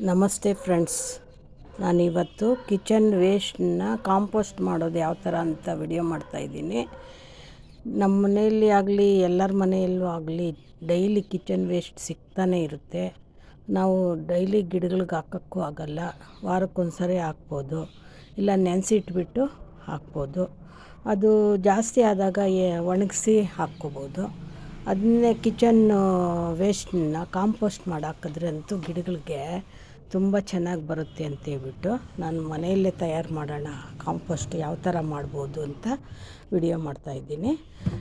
ನಮಸ್ತೆ ಫ್ರೆಂಡ್ಸ್. ನಾನಿವತ್ತು kitchen ವೇಸ್ಟನ್ನ compost ಮಾಡೋದು ಯಾವ ಥರ ಅಂತ ವಿಡಿಯೋ ಮಾಡ್ತಾಯಿದ್ದೀನಿ ನಮ್ಮ ಮನೆಯಲ್ಲಿ ಆಗಲಿ, ಎಲ್ಲರ ಮನೆಯಲ್ಲೂ ಆಗಲಿ ಡೈಲಿ ಕಿಚನ್ ವೇಸ್ಟ್ ಸಿಗ್ತಾನೆ ಇರುತ್ತೆ. ನಾವು ಡೈಲಿ ಗಿಡಗಳಿಗೆ ಹಾಕೋಕ್ಕೂ ಆಗಲ್ಲ. ವಾರಕ್ಕೊಂದ್ಸರಿ ಹಾಕ್ಬೋದು. ಇಲ್ಲ, ನೆನೆಸಿಟ್ಬಿಟ್ಟು ಹಾಕ್ಬೋದು. ಅದು ಜಾಸ್ತಿ ಆದಾಗ ಒಣಗಿಸಿ ಹಾಕ್ಕೋಬೋದು. ಅದನ್ನೇ ಕಿಚನ್ ವೇಸ್ಟನ್ನ ಕಾಂಪೋಸ್ಟ್ ಮಾಡಿ ಹಾಕಿದ್ರೆ ಅಂತೂ ಗಿಡಗಳಿಗೆ ತುಂಬ ಚೆನ್ನಾಗಿ ಬರುತ್ತೆ ಅಂತೇಳ್ಬಿಟ್ಟು ನಾನು ಮನೆಯಲ್ಲೇ ತಯಾರು ಮಾಡೋಣ, ಕಾಂಪೋಸ್ಟ್ ಯಾವ ಥರ ಮಾಡ್ಬೋದು ಅಂತ ವಿಡಿಯೋ ಮಾಡ್ತಾಯಿದ್ದೀನಿ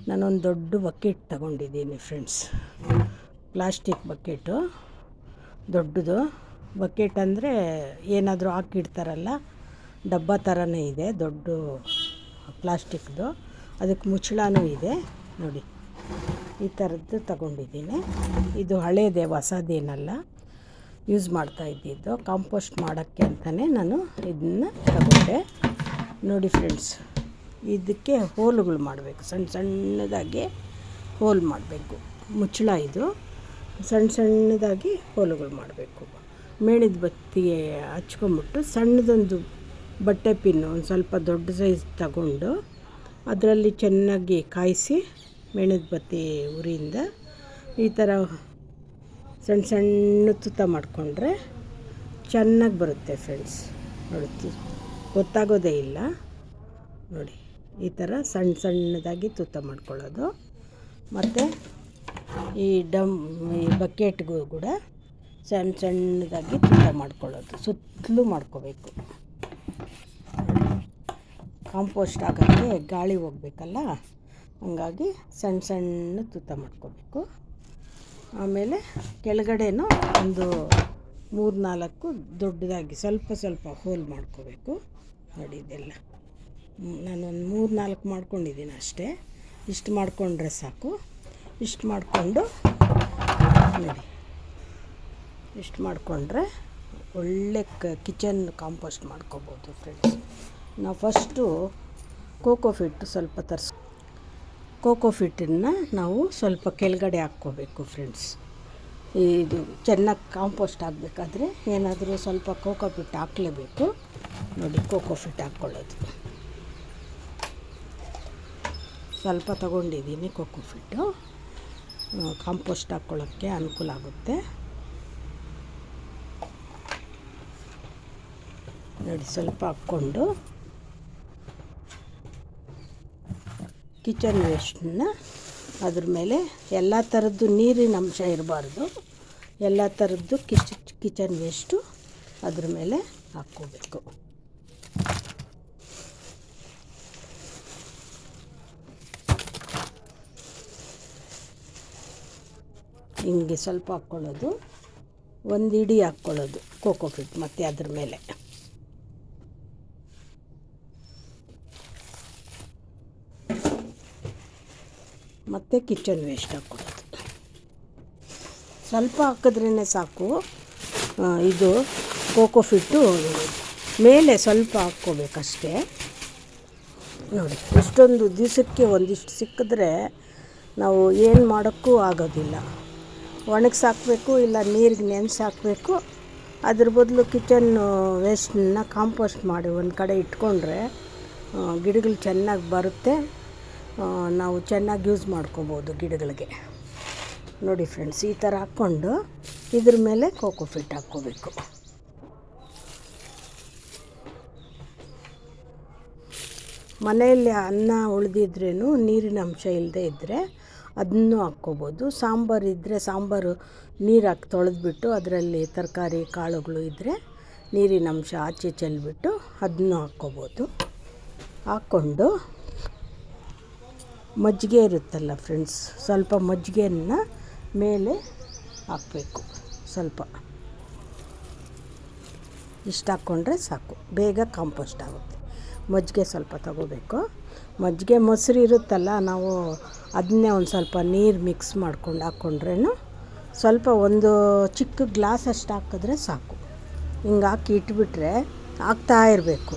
ನಾನೊಂದು ದೊಡ್ಡ ಬಕೆಟ್ ತಗೊಂಡಿದ್ದೀನಿ ಫ್ರೆಂಡ್ಸ್. Plastic bucket. ದೊಡ್ಡದು. ಬಕೆಟ್ ಅಂದರೆ ಏನಾದರೂ ಹಾಕಿಡ್ತಾರಲ್ಲ, ಡಬ್ಬ ಥರನೇ ಇದೆ, ದೊಡ್ಡ ಪ್ಲಾಸ್ಟಿಕ್ದು. ಅದಕ್ಕೆ ಮುಚ್ಚಳನೂ ಇದೆ, ನೋಡಿ. ಈ ಥರದ್ದು ತಗೊಂಡಿದ್ದೀನಿ. ಇದು ಹಳೇದೇ, ಹೊಸದೇನಲ್ಲ. ಯೂಸ್ ಮಾಡ್ತಾ ಇದ್ದಿದ್ದು. ಕಾಂಪೋಸ್ಟ್ ಮಾಡೋಕ್ಕೆ ಅಂತಲೇ ನಾನು ಇದನ್ನ ತಗೊಂಡೆ. ನೋಡಿ ಫ್ರೆಂಡ್ಸ್, ಇದಕ್ಕೆ ಹೋಲುಗಳು ಮಾಡಬೇಕು. ಸಣ್ಣ ಸಣ್ಣದಾಗಿ ಹೋಲ್ ಮಾಡಬೇಕು. ಮುಚ್ಚಳ ಇದು. ಸಣ್ಣ ಸಣ್ಣದಾಗಿ ಹೋಲುಗಳು ಮಾಡಬೇಕು. ಮೇಣದ ಬತ್ತಿಗೆ ಹಚ್ಕೊಂಬಿಟ್ಟು ಸಣ್ಣದೊಂದು ಬಟ್ಟೆ ಪಿನ್ನು, ಒಂದು ಸ್ವಲ್ಪ ದೊಡ್ಡ ಸೈಜ್ ತಗೊಂಡು ಅದರಲ್ಲಿ ಚೆನ್ನಾಗಿ ಕಾಯಿಸಿ ಮೇಣದ ಬತ್ತಿ ಉರಿಯಿಂದ ಈ ಥರ ಸಣ್ಣ ಸಣ್ಣ ತುತ್ತ ಮಾಡಿಕೊಂಡ್ರೆ ಚೆನ್ನಾಗಿ ಬರುತ್ತೆ ಫ್ರೆಂಡ್ಸ್ ನೋಡಿ ಗೊತ್ತಾಗೋದೇ ಇಲ್ಲ. ನೋಡಿ, ಈ ಥರ ಸಣ್ಣ ಸಣ್ಣದಾಗಿ ತುತ್ತ ಮಾಡ್ಕೊಳ್ಳೋದು. ಮತ್ತು ಈ ಡಮ್, ಈ ಬಕೆಟ್ಗೂ ಕೂಡ ಸಣ್ಣ ಸಣ್ಣದಾಗಿ ತುತ್ತ ಮಾಡ್ಕೊಳ್ಳೋದು. ಸುತ್ತಲೂ ಮಾಡ್ಕೋಬೇಕು. ಕಾಂಪೋಸ್ಟ್ ಆಗೋಕ್ಕೆ ಗಾಳಿ ಹೋಗ್ಬೇಕಲ್ಲ? ಹಂಗಾಗಿ ಸಣ್ಣ ಸಣ್ಣ ತೂತ ಮಾಡ್ಕೋಬೇಕು. ಆಮೇಲೆ ಕೆಳಗಡೆನೂ ಒಂದು ಮೂರು ನಾಲ್ಕು ದೊಡ್ಡದಾಗಿ ಸ್ವಲ್ಪ ಸ್ವಲ್ಪ ಹೋಲ್ ಮಾಡ್ಕೋಬೇಕು. ನೋಡಿ ಇದೆಲ್ಲ. ನಾನೊಂದು ಮೂರು ನಾಲ್ಕು ಮಾಡ್ಕೊಂಡಿದ್ದೀನಿ ಅಷ್ಟೇ. ಇಷ್ಟು ಮಾಡಿಕೊಂಡ್ರೆ ಸಾಕು. ಇಷ್ಟು ಮಾಡಿಕೊಂಡು ನೋಡಿ. ಇಷ್ಟು ಮಾಡಿಕೊಂಡ್ರೆ ಒಳ್ಳೆ ಕಿಚನ್ ಕಾಂಪೋಸ್ಟ್ ಮಾಡ್ಕೋಬೋದು ಫ್ರೆಂಡ್ಸ್. ನಾವು ಫಸ್ಟು ಕೋಕೋ ಫಿಟ್ಟು ಸ್ವಲ್ಪ ತರ್ಸ್ ಕೋಕೋಫಿಟ್ಟನ್ನು ನಾವು ಸ್ವಲ್ಪ ಕೆಳಗಡೆ ಹಾಕ್ಕೋಬೇಕು ಫ್ರೆಂಡ್ಸ್. ಇದು ಚೆನ್ನಾಗಿ ಕಾಂಪೋಸ್ಟ್ ಆಗಬೇಕಾದ್ರೆ ಏನಾದರೂ ಸ್ವಲ್ಪ ಕೋಕೋ ಫಿಟ್ ಹಾಕಲೇಬೇಕು. ನೋಡಿ, ಕೋಕೋ ಫಿಟ್ ಹಾಕ್ಕೊಳ್ಳೋದು. ಸ್ವಲ್ಪ ತಗೊಂಡಿದ್ದೀನಿ ಕೋಕೋ ಫಿಟ್ಟು. ಕಾಂಪೋಸ್ಟ್ ಹಾಕ್ಕೊಳ್ಳೋಕ್ಕೆ ಅನುಕೂಲ ಆಗುತ್ತೆ. ನೋಡಿ, ಸ್ವಲ್ಪ ಹಾಕ್ಕೊಂಡು ಕಿಚನ್ ವೇಸ್ಟನ್ನ ಅದ್ರ ಮೇಲೆ ಎಲ್ಲ ಥರದ್ದು ನೀರಿನ ಅಂಶ ಇರಬಾರ್ದು. ಎಲ್ಲ ಥರದ್ದು ಕಿಚ್, ಕಿಚನ್ ವೇಸ್ಟು ಅದ್ರ ಮೇಲೆ ಹಾಕ್ಕೋಬೇಕು. ಹಿಂಗೆ ಸ್ವಲ್ಪ ಹಾಕ್ಕೊಳ್ಳೋದು. ಒಂದು ಇಡಿ ಹಾಕ್ಕೊಳ್ಳೋದು, ಕೋಕೋ ಫಿಟ್ ಮತ್ತು ಅದ್ರ ಮೇಲೆ. ಮತ್ತು ಕಿಚನ್ ವೇಸ್ಟ್ ಹಾಕ್ಕೊಳ್ಳೋದು ಸ್ವಲ್ಪ ಹಾಕಿದ್ರೇ ಸಾಕು. ಇದು ಕೋಕೋ ಫಿಟ್ಟು ಮೇಲೆ ಸ್ವಲ್ಪ ಹಾಕ್ಕೋಬೇಕಷ್ಟೇ. ನೋಡಿ, ಇಷ್ಟೊಂದು ದಿವಸಕ್ಕೆ ಒಂದಿಷ್ಟು ಸಿಕ್ಕಿದ್ರೆ ನಾವು ಏನು ಮಾಡೋಕ್ಕೂ ಆಗೋದಿಲ್ಲ. ಒಣಗಿಸಿ ಹಾಕಬೇಕು, ಇಲ್ಲ ನೀರಿಗೆ ನೆನೆಸಿ ಹಾಕಬೇಕು. ಅದ್ರ ಬದಲು ಕಿಚನ್ ವೇಸ್ಟನ್ನ ಕಾಂಪೋಸ್ಟ್ ಮಾಡಿ ಒಂದು ಕಡೆ ಇಟ್ಕೊಂಡ್ರೆ ಗಿಡಗಳು ಚೆನ್ನಾಗಿ ಬರುತ್ತೆ. ನಾವು ಚೆನ್ನಾಗಿ ಯೂಸ್ ಮಾಡ್ಕೋಬೋದು ಗಿಡಗಳಿಗೆ. ನೋಡಿ ಫ್ರೆಂಡ್ಸ್ ಈ ಥರ ಹಾಕ್ಕೊಂಡು ಇದ್ರ ಮೇಲೆ ಕೋಕೋ ಫಿಟ್ ಹಾಕ್ಕೋಬೇಕು. ಮನೆಯಲ್ಲಿ ಅನ್ನ ಉಳಿದಿದ್ರೇನು ನೀರಿನ ಅಂಶ ಇಲ್ಲದೆ ಇದ್ದರೆ ಅದನ್ನು ಹಾಕ್ಕೋಬೋದು. ಸಾಂಬಾರು ಇದ್ದರೆ ಸಾಂಬಾರು ನೀರು ಹಾಕಿ ತೊಳೆದ್ಬಿಟ್ಟು ಅದರಲ್ಲಿ ತರಕಾರಿ, ಕಾಳುಗಳು ಇದ್ದರೆ ನೀರಿನ ಅಂಶ ಆಚೆ ಚೆಲ್ಬಿಟ್ಟು ಅದನ್ನು ಹಾಕ್ಕೋಬೋದು. ಹಾಕ್ಕೊಂಡು ಮಜ್ಜಿಗೆ ಇರುತ್ತಲ್ಲ ಫ್ರೆಂಡ್ಸ್ ಸ್ವಲ್ಪ ಮಜ್ಜಿಗೆಯನ್ನು ಮೇಲೆ ಹಾಕಬೇಕು, ಸ್ವಲ್ಪ. ಇಷ್ಟು ಹಾಕ್ಕೊಂಡ್ರೆ ಸಾಕು, ಬೇಗ ಕಾಂಪೋಸ್ಟ್ ಆಗುತ್ತೆ. ಮಜ್ಜಿಗೆ ಸ್ವಲ್ಪ ತಗೋಬೇಕು. ಮಜ್ಜಿಗೆ ಮೊಸರು ಇರುತ್ತಲ್ಲ, ನಾವು ಅದನ್ನೇ ಒಂದು ಸ್ವಲ್ಪ ನೀರು ಮಿಕ್ಸ್ ಮಾಡ್ಕೊಂಡು ಹಾಕ್ಕೊಂಡ್ರೆ ಸ್ವಲ್ಪ ಒಂದು ಚಿಕ್ಕ ಗ್ಲಾಸ್ ಅಷ್ಟು ಹಾಕಿದ್ರೆ ಸಾಕು. ಹಿಂಗೆ ಹಾಕಿ ಇಟ್ಬಿಟ್ರೆ ಹಾಕ್ತಾ ಇರಬೇಕು.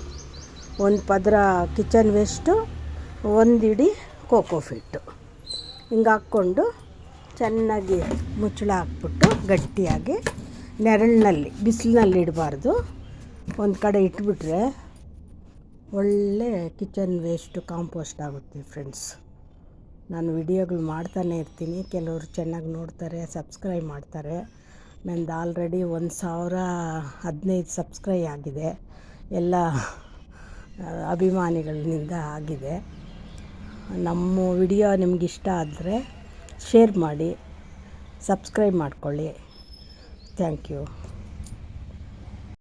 ಒಂದು ಪದರ ಕಿಚನ್ ವೇಸ್ಟು ಒಂದು ಇಡೀ ಕೋಕೋಫಿಟ್ಟು ಹಿಂಗೆ ಹಾಕ್ಕೊಂಡು ಚೆನ್ನಾಗಿ ಮುಚ್ಚಳ ಹಾಕ್ಬಿಟ್ಟು ಗಟ್ಟಿಯಾಗಿ ನೆರಳಿನಲ್ಲಿ, ಬಿಸಿಲಿನಲ್ಲಿ ಇಡಬಾರ್ದು. ಒಂದು ಕಡೆ ಇಟ್ಬಿಟ್ರೆ ಒಳ್ಳೆ ಕಿಚನ್ ವೇಸ್ಟು, ಕಾಂಪೋಸ್ಟ್ ಆಗುತ್ತೆ ಫ್ರೆಂಡ್ಸ್. ನಾನು ವಿಡಿಯೋಗಳು ಮಾಡ್ತಾನೆ ಇರ್ತೀನಿ. ಕೆಲವರು ಚೆನ್ನಾಗಿ ನೋಡ್ತಾರೆ, ಸಬ್ಸ್ಕ್ರೈಬ್ ಮಾಡ್ತಾರೆ. ನಂದು ಆಲ್ರೆಡಿ ಒಂದು ಸಾವಿರ ಹದಿನೈದು ಸಬ್ಸ್ಕ್ರೈ ಆಗಿದೆ. ಎಲ್ಲ ಅಭಿಮಾನಿಗಳಿಂದ ಆಗಿದೆ. ನಮ್ಮ ವಿಡಿಯೋ ನಿಮ್ಗೆ ಇಷ್ಟ ಆದರೆ ಶೇರ್ ಮಾಡಿ ಸಬ್ಸ್ಕ್ರೈಬ್ ಮಾಡ್ಕೊಳ್ಳಿ. Thank you